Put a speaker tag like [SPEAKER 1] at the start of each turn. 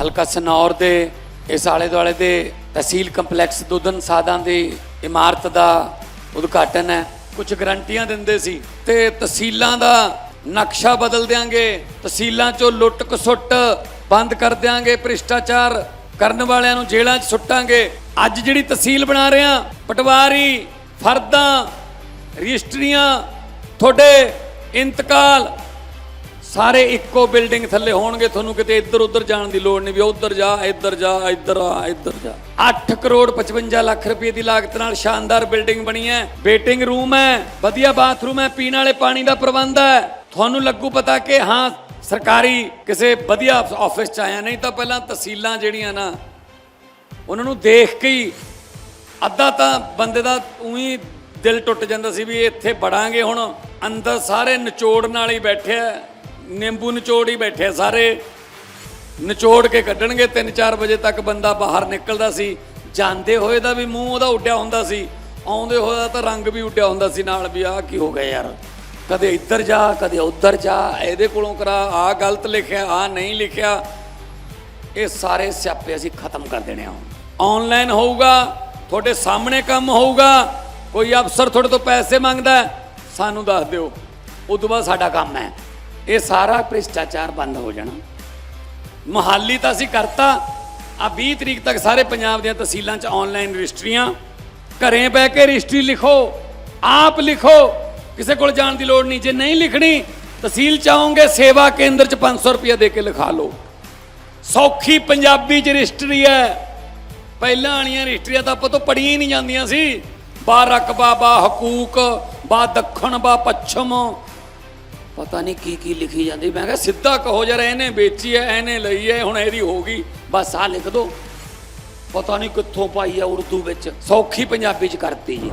[SPEAKER 1] ਹਲਕਾ ਸਨੌਰ ਦੇ, ਇਸ ਆਲੇ ਦੁਆਲੇ ਦੇ ਤਹਿਸੀਲ ਕੰਪਲੈਕਸ ਦੁਦਨ ਸਾਦਾਂ ਦੀ ਇਮਾਰਤ ਦਾ ਉਦਘਾਟਨ ਹੈ। ਕੁਝ ਗਰੰਟੀਆਂ ਦਿੰਦੇ ਸੀ ਤੇ ਤਹਿਸੀਲਾਂ ਦਾ ਨਕਸ਼ਾ ਬਦਲ ਦਿਆਂਗੇ। ਤਹਿਸੀਲਾਂ 'ਚੋਂ ਲੁੱਟ ਕਸੁੱਟ ਬੰਦ ਕਰ ਦਿਆਂਗੇ, ਭ੍ਰਿਸ਼ਟਾਚਾਰ ਕਰਨ ਵਾਲਿਆਂ ਨੂੰ ਜੇਲ੍ਹਾਂ 'ਚ ਸੁੱਟਾਂਗੇ। ਅੱਜ ਜਿਹੜੀ ਤਹਿਸੀਲ ਬਣਾ ਰਹੇ ਹਾਂ, ਪਟਵਾਰੀ, ਫਰਦਾਂ, ਰਜਿਸਟਰੀਆਂ, ਤੁਹਾਡੇ ਇੰਤਕਾਲ ਸਾਰੇ ਇੱਕੋ ਬਿਲਡਿੰਗ ਥੱਲੇ ਹੋਣਗੇ, ਤੁਹਾਨੂੰ ਕਿਤੇ ਇੱਧਰ ਉੱਧਰ ਜਾਣ ਦੀ ਲੋੜ ਨਹੀਂ ਵੀ ਉੱਧਰ ਜਾ, ਇੱਧਰ ਜਾ, ਇੱਧਰ ਆ, ਇੱਧਰ ਜਾ। 8 ਕਰੋੜ 55 ਲੱਖ ਰੁਪਏ ਦੀ ਲਾਗਤ ਨਾਲ ਸ਼ਾਨਦਾਰ ਬਿਲਡਿੰਗ ਬਣੀ ਹੈ। ਵੇਟਿੰਗ ਰੂਮ ਹੈ, ਵਧੀਆ ਬਾਥਰੂਮ ਹੈ, ਪੀਣ ਵਾਲੇ ਪਾਣੀ ਦਾ ਪ੍ਰਬੰਧ ਹੈ। ਤੁਹਾਨੂੰ ਲੱਗੂ ਪਤਾ ਕਿ ਹਾਂ, ਸਰਕਾਰੀ ਕਿਸੇ ਵਧੀਆ ਆਫਿਸ ਚ ਆਇਆ, ਨਹੀਂ ਤਾਂ ਪਹਿਲਾਂ ਤਹਿਸੀਲਾਂ ਜਿਹੜੀਆਂ ਨਾ, ਉਹਨਾਂ ਨੂੰ ਦੇਖ ਕੇ ਹੀ ਅੱਧਾ ਤਾਂ ਬੰਦੇ ਦਾ ਉਹੀ ਦਿਲ ਟੁੱਟ ਜਾਂਦਾ ਸੀ ਵੀ ਇੱਥੇ ਬੜਾਂਗੇ ਹੁਣ, ਅੰਦਰ ਸਾਰੇ ਨਿਚੋੜ ਨਾਲ ਹੀ ਬੈਠਿਆ ਨਿੰਬੂ ਨਿਚੋੜ ਹੀ ਬੈਠੇ ਸਾਰੇ। ਨਿਚੋੜ ਕੇ ਕੱਢਣਗੇ 3-4 ਵਜੇ ਤੱਕ ਬੰਦਾ ਬਾਹਰ ਨਿਕਲਦਾ ਸੀ। ਜਾਂਦੇ ਹੋਏ ਦਾ ਵੀ ਮੂੰਹ ਉਹਦਾ ਉੱਡਿਆ ਹੁੰਦਾ ਸੀ। ਆਉਂਦੇ ਹੋਏ ਦਾ ਤਾਂ ਰੰਗ ਵੀ ਉੱਡਿਆ ਹੁੰਦਾ ਸੀ ਨਾਲ ਵੀ, ਆਹ ਕੀ ਹੋ ਗਿਆ ਯਾਰ। ਕਦੇ ਇੱਧਰ ਜਾ, ਕਦੇ ਉੱਧਰ ਜਾ, ਇਹਦੇ ਕੋਲੋਂ ਕਰਾ, ਆਹ ਗਲਤ ਲਿਖਿਆ, ਆਹ ਨਹੀਂ ਲਿਖਿਆ। ਇਹ ਸਾਰੇ ਸਿਆਪੇ ਅਸੀਂ ਖਤਮ ਕਰ ਦੇਣੇ ਆ ਆਨਲਾਈਨ ਹੋਊਗਾ, ਤੁਹਾਡੇ ਸਾਹਮਣੇ ਕੰਮ ਹੋਊਗਾ। ਕੋਈ ਅਫਸਰ ਤੁਹਾਡੇ ਤੋਂ ਪੈਸੇ ਮੰਗਦਾ ਸਾਨੂੰ ਦੱਸ ਦਿਓ। ਉਦੋਂ ਬਾਅਦ ਸਾਡਾ ਕੰਮ ਹੈ। ਇਹ ਸਾਰਾ ਭ੍ਰਿਸ਼ਟਾਚਾਰ ਬੰਦ ਹੋ ਜਾਣਾ। ਮੁਹਾਲੀ ਤਾਂ ਅਸੀਂ ਕਰਤਾ। ਆ 20 ਤਰੀਕ ਤੱਕ ਸਾਰੇ ਪੰਜਾਬ ਦੀਆਂ ਤਹਿਸੀਲਾਂ 'ਚ ਆਨਲਾਈਨ ਰਜਿਸਟਰੀਆਂ। ਘਰੇ ਬਹਿ ਕੇ ਰਜਿਸਟਰੀ ਲਿਖੋ, ਆਪ ਲਿਖੋ। ਕਿਸੇ ਕੋਲ ਜਾਣ ਦੀ ਲੋੜ ਨਹੀਂ। ਜੇ ਨਹੀਂ ਲਿਖਣੀ, ਤਹਿਸੀਲ ਚ ਆਓਗੇ, ਸੇਵਾ ਕੇਂਦਰ ਚ 500 ਰੁਪਏ ਦੇ ਕੇ ਲਿਖਾ ਲਓ। ਸੌਖੀ ਪੰਜਾਬੀ ਚ ਰਜਿਸਟਰੀ ਹੈ। ਪਹਿਲਾਂ ਵਾਲੀਆਂ ਰਜਿਸਟਰੀਆਂ ਤਾਂ ਆਪਾਂ ਤੋਂ ਪੜੀਆਂ ਹੀ ਨਹੀਂ ਜਾਂਦੀਆਂ ਸੀ। ਬਾ ਰਕਬਾ ਬਾ ਹਕੂਕ, ਬਾ ਦੱਖਣ, ਬਾ ਪੱਛਮ ਪਤਾ ਨਹੀਂ ਕੀ ਕੀ ਲਿਖੀ ਜਾਂਦੀ। ਮੈਂ ਕਿਹਾ, ਸਿੱਧਾ ਕਹੋ ਜਰਾ ਇਹਨੇ ਵੇਚੀ ਹੈ ਇਹਨੇ ਲਈ ਹੈ ਹੁਣ ਇਹਦੀ ਹੋ ਗਈ। ਬਸ ਆ ਲਿਖ ਦੋ। ਪਤਾ ਨਹੀਂ ਕਿੱਥੋਂ ਪਾਈ ਹੈ ਉਰਦੂ ਵਿੱਚ। ਸੌਖੀ ਪੰਜਾਬੀ ਚ ਕਰਤੀ ਜੀ।